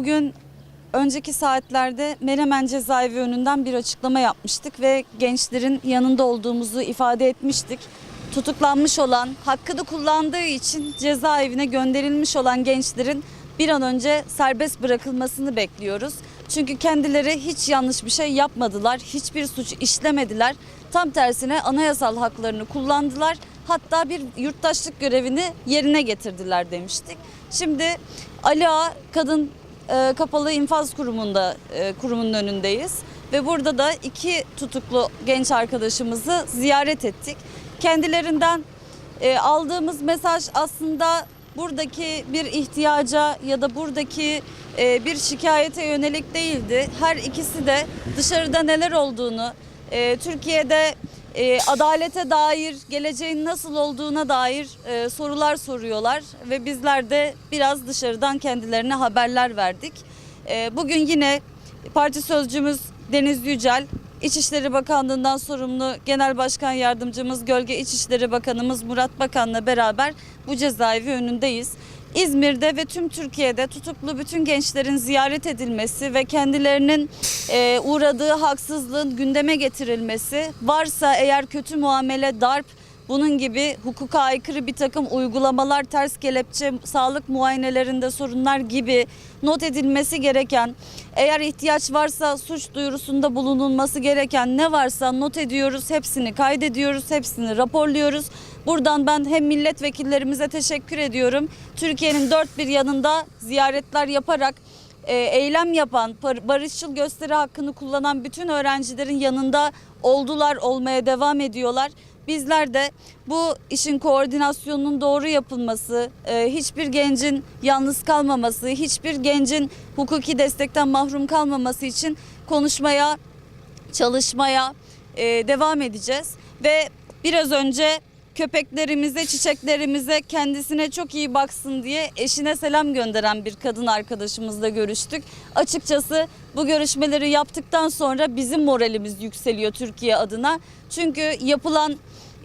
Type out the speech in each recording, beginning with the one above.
Bugün önceki saatlerde Menemen cezaevi önünden bir açıklama yapmıştık ve gençlerin yanında olduğumuzu ifade etmiştik. Tutuklanmış olan, hakkını kullandığı için cezaevine gönderilmiş olan gençlerin bir an önce serbest bırakılmasını bekliyoruz. Çünkü kendileri hiç yanlış bir şey yapmadılar, hiçbir suç işlemediler. Tam tersine anayasal haklarını kullandılar. Hatta bir yurttaşlık görevini yerine getirdiler demiştik. Şimdi Ali Ağa Kadın e, Kapalı İnfaz Kurumu'nda e, kurumunun önündeyiz ve burada da iki tutuklu genç arkadaşımızı ziyaret ettik. Kendilerinden e, aldığımız mesaj aslında buradaki bir ihtiyaca ya da buradaki e, bir şikayete yönelik değildi. Her ikisi de dışarıda neler olduğunu, e, Türkiye'de e, adalete dair, geleceğin nasıl olduğuna dair e, sorular soruyorlar ve bizler de biraz dışarıdan kendilerine haberler verdik. E, bugün yine parti sözcümüz Deniz Yücel, İçişleri Bakanlığı'ndan sorumlu Genel Başkan Yardımcımız Gölge İçişleri Bakanımız Murat Bakan'la beraber bu cezaevi önündeyiz. İzmir'de ve tüm Türkiye'de tutuklu bütün gençlerin ziyaret edilmesi ve kendilerinin e, uğradığı haksızlığın gündeme getirilmesi, varsa eğer kötü muamele, darp, bunun gibi hukuka aykırı bir takım uygulamalar, ters kelepçe, sağlık muayenelerinde sorunlar gibi not edilmesi gereken, eğer ihtiyaç varsa suç duyurusunda bulunulması gereken ne varsa not ediyoruz, hepsini kaydediyoruz, hepsini raporluyoruz. Buradan ben hem milletvekillerimize teşekkür ediyorum. Türkiye'nin dört bir yanında ziyaretler yaparak e, eylem yapan, barışçıl gösteri hakkını kullanan bütün öğrencilerin yanında oldular, olmaya devam ediyorlar. Bizler de bu işin koordinasyonunun doğru yapılması, e, hiçbir gencin yalnız kalmaması, hiçbir gencin hukuki destekten mahrum kalmaması için konuşmaya, çalışmaya e, devam edeceğiz. Ve biraz önce köpeklerimize, çiçeklerimize kendisine çok iyi baksın diye eşine selam gönderen bir kadın arkadaşımızla görüştük. Açıkçası bu görüşmeleri yaptıktan sonra bizim moralimiz yükseliyor Türkiye adına. Çünkü yapılan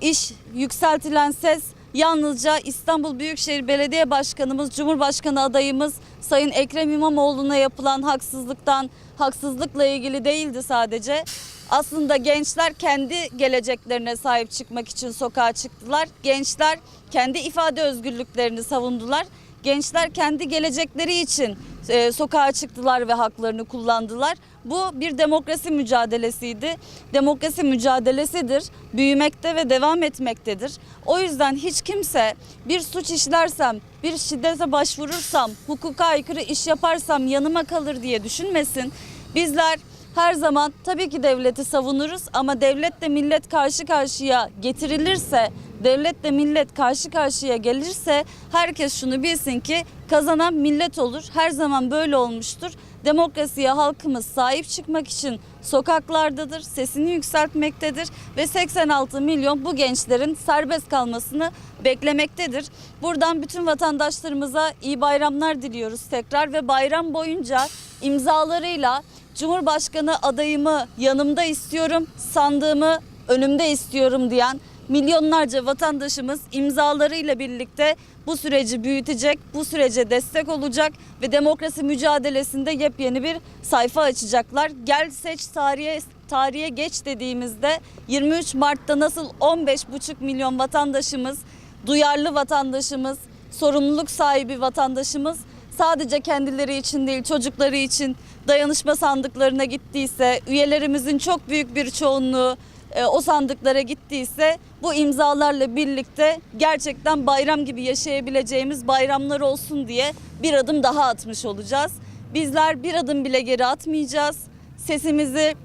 iş, yükseltilen ses yalnızca İstanbul Büyükşehir Belediye Başkanımız, Cumhurbaşkanı adayımız Sayın Ekrem İmamoğlu'na yapılan haksızlıktan, haksızlıkla ilgili değildi sadece. Aslında gençler kendi geleceklerine sahip çıkmak için sokağa çıktılar. Gençler kendi ifade özgürlüklerini savundular. Gençler kendi gelecekleri için e, sokağa çıktılar ve haklarını kullandılar. Bu bir demokrasi mücadelesiydi. Demokrasi mücadelesidir. Büyümekte ve devam etmektedir. O yüzden hiç kimse bir suç işlersem, bir şiddete başvurursam, hukuka aykırı iş yaparsam yanıma kalır diye düşünmesin. Bizler her zaman tabii ki devleti savunuruz ama devletle millet karşı karşıya getirilirse, devletle millet karşı karşıya gelirse herkes şunu bilsin ki kazanan millet olur. Her zaman böyle olmuştur. Demokrasiye halkımız sahip çıkmak için sokaklardadır, sesini yükseltmektedir ve 86 milyon bu gençlerin serbest kalmasını beklemektedir. Buradan bütün vatandaşlarımıza iyi bayramlar diliyoruz tekrar ve bayram boyunca imzalarıyla Cumhurbaşkanı adayımı yanımda istiyorum, sandığımı önümde istiyorum diyen milyonlarca vatandaşımız imzalarıyla birlikte bu süreci büyütecek, bu sürece destek olacak ve demokrasi mücadelesinde yepyeni bir sayfa açacaklar. Gel seç tarihe tarihe geç dediğimizde 23 Mart'ta nasıl 15,5 milyon vatandaşımız, duyarlı vatandaşımız, sorumluluk sahibi vatandaşımız sadece kendileri için değil çocukları için dayanışma sandıklarına gittiyse, üyelerimizin çok büyük bir çoğunluğu e, o sandıklara gittiyse bu imzalarla birlikte gerçekten bayram gibi yaşayabileceğimiz bayramlar olsun diye bir adım daha atmış olacağız. Bizler bir adım bile geri atmayacağız. Sesimizi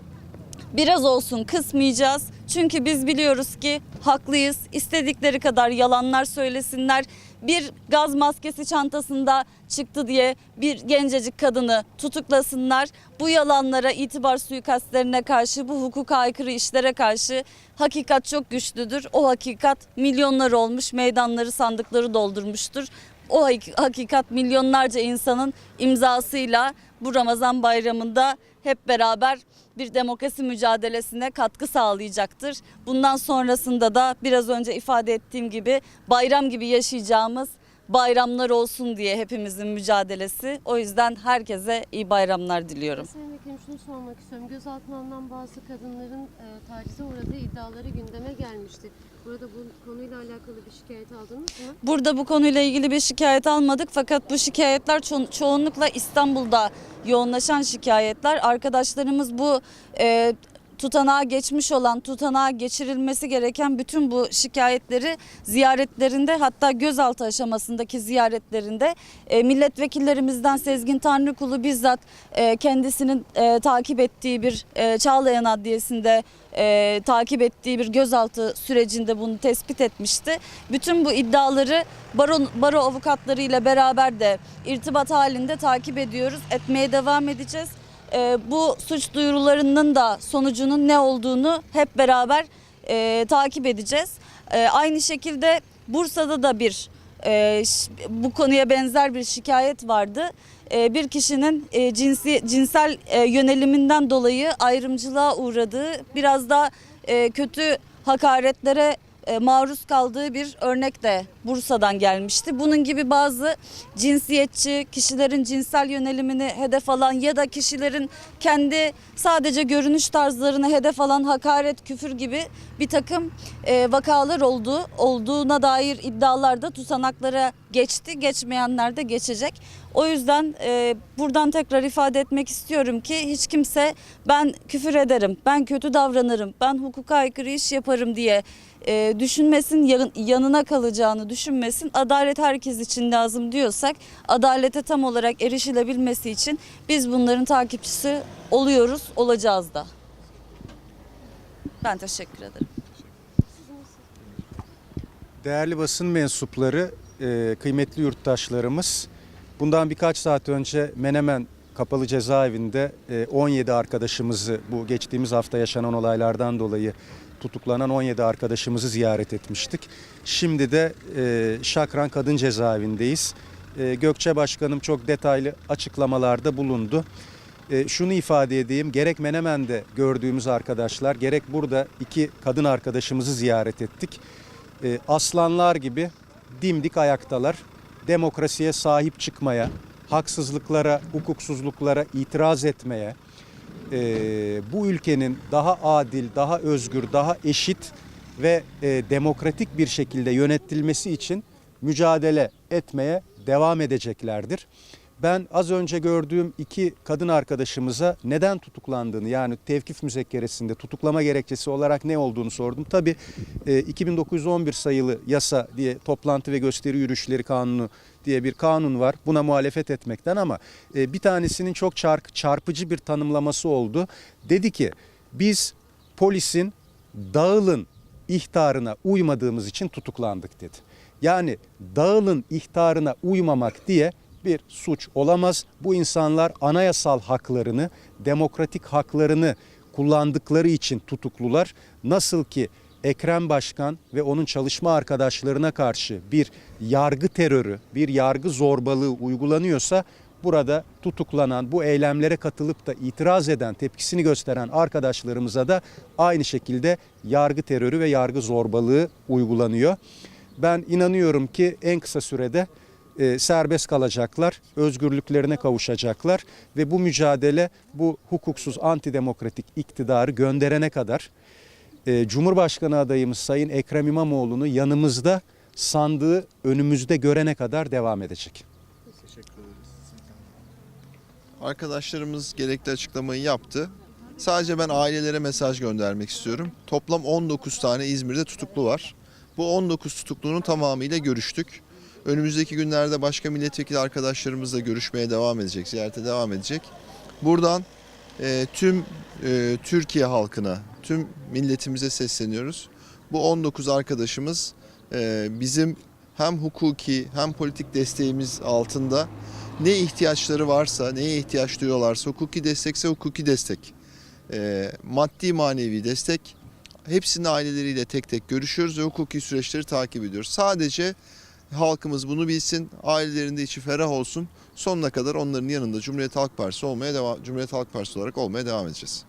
biraz olsun kısmayacağız. Çünkü biz biliyoruz ki haklıyız. İstedikleri kadar yalanlar söylesinler. Bir gaz maskesi çantasında çıktı diye bir gencecik kadını tutuklasınlar. Bu yalanlara, itibar suikastlerine karşı, bu hukuka aykırı işlere karşı hakikat çok güçlüdür. O hakikat milyonlar olmuş, meydanları, sandıkları doldurmuştur. O hak- hakikat milyonlarca insanın imzasıyla bu Ramazan bayramında hep beraber bir demokrasi mücadelesine katkı sağlayacaktır. Bundan sonrasında da biraz önce ifade ettiğim gibi bayram gibi yaşayacağımız, bayramlar olsun diye hepimizin mücadelesi. O yüzden herkese iyi bayramlar diliyorum. Sayın Vekilim şunu sormak istiyorum. Gözaltına alınan bazı kadınların e, tacize uğradığı iddiaları gündeme gelmişti. Burada bu konuyla alakalı bir şikayet aldınız mı? Burada bu konuyla ilgili bir şikayet almadık fakat bu şikayetler ço- çoğunlukla İstanbul'da yoğunlaşan şikayetler. Arkadaşlarımız bu e, tutanağa geçmiş olan, tutanağa geçirilmesi gereken bütün bu şikayetleri ziyaretlerinde hatta gözaltı aşamasındaki ziyaretlerinde e, milletvekillerimizden Sezgin Tanrıkulu bizzat e, kendisinin e, takip ettiği bir e, Çağlayan Adliyesi'nde e, takip ettiği bir gözaltı sürecinde bunu tespit etmişti. Bütün bu iddiaları baro, baro avukatları ile beraber de irtibat halinde takip ediyoruz. Etmeye devam edeceğiz. E, bu suç duyurularının da sonucunun ne olduğunu hep beraber e, takip edeceğiz. E, aynı şekilde Bursa'da da bir e, bu konuya benzer bir şikayet vardı. E, bir kişinin e, cinsi cinsel e, yöneliminden dolayı ayrımcılığa uğradığı, biraz da e, kötü hakaretlere maruz kaldığı bir örnek de Bursa'dan gelmişti. Bunun gibi bazı cinsiyetçi kişilerin cinsel yönelimini hedef alan ya da kişilerin kendi sadece görünüş tarzlarını hedef alan hakaret, küfür gibi bir takım e, vakalar oldu. Olduğuna dair iddialar da tutanaklara geçti. Geçmeyenler de geçecek. O yüzden e, buradan tekrar ifade etmek istiyorum ki hiç kimse ben küfür ederim, ben kötü davranırım, ben hukuka aykırı iş yaparım diye e, düşünmesin, yan- yanına kalacağını düşünmesin. Adalet herkes için lazım diyorsak adalete tam olarak erişilebilmesi için biz bunların takipçisi oluyoruz, olacağız da. Ben teşekkür ederim. Değerli basın mensupları, e, kıymetli yurttaşlarımız, bundan birkaç saat önce Menemen Kapalı Cezaevinde e, 17 arkadaşımızı bu geçtiğimiz hafta yaşanan olaylardan dolayı tutuklanan 17 arkadaşımızı ziyaret etmiştik. Şimdi de e, Şakran Kadın Cezaevindeyiz. E, Gökçe Başkanım çok detaylı açıklamalarda bulundu. E, şunu ifade edeyim, gerek Menemen'de gördüğümüz arkadaşlar, gerek burada iki kadın arkadaşımızı ziyaret ettik e, aslanlar gibi dimdik ayaktalar. Demokrasiye sahip çıkmaya, haksızlıklara, hukuksuzluklara itiraz etmeye, e, bu ülkenin daha adil, daha özgür, daha eşit ve e, demokratik bir şekilde yönetilmesi için mücadele etmeye devam edeceklerdir. Ben az önce gördüğüm iki kadın arkadaşımıza neden tutuklandığını yani tevkif müzekkeresinde tutuklama gerekçesi olarak ne olduğunu sordum. Tabii e, 2911 sayılı yasa diye toplantı ve gösteri yürüyüşleri kanunu diye bir kanun var. Buna muhalefet etmekten ama e, bir tanesinin çok çarpıcı bir tanımlaması oldu. Dedi ki biz polisin dağılın ihtarına uymadığımız için tutuklandık dedi. Yani dağılın ihtarına uymamak diye bir suç olamaz. Bu insanlar anayasal haklarını, demokratik haklarını kullandıkları için tutuklular. Nasıl ki Ekrem Başkan ve onun çalışma arkadaşlarına karşı bir yargı terörü, bir yargı zorbalığı uygulanıyorsa burada tutuklanan, bu eylemlere katılıp da itiraz eden, tepkisini gösteren arkadaşlarımıza da aynı şekilde yargı terörü ve yargı zorbalığı uygulanıyor. Ben inanıyorum ki en kısa sürede e, serbest kalacaklar, özgürlüklerine kavuşacaklar ve bu mücadele bu hukuksuz antidemokratik iktidarı gönderene kadar e, Cumhurbaşkanı adayımız Sayın Ekrem İmamoğlu'nu yanımızda sandığı önümüzde görene kadar devam edecek. Arkadaşlarımız gerekli açıklamayı yaptı. Sadece ben ailelere mesaj göndermek istiyorum. Toplam 19 tane İzmir'de tutuklu var. Bu 19 tutuklunun tamamıyla görüştük. Önümüzdeki günlerde başka milletvekili arkadaşlarımızla görüşmeye devam edecek, ziyarete devam edecek. Buradan e, tüm e, Türkiye halkına, tüm milletimize sesleniyoruz. Bu 19 arkadaşımız e, bizim hem hukuki hem politik desteğimiz altında ne ihtiyaçları varsa, neye ihtiyaç duyuyorlarsa hukuki destekse hukuki destek, e, maddi manevi destek hepsinin aileleriyle tek tek görüşüyoruz ve hukuki süreçleri takip ediyoruz. Sadece halkımız bunu bilsin, ailelerinde içi ferah olsun. Sonuna kadar onların yanında Cumhuriyet Halk Partisi olmaya devam Cumhuriyet Halk Partisi olarak olmaya devam edeceğiz.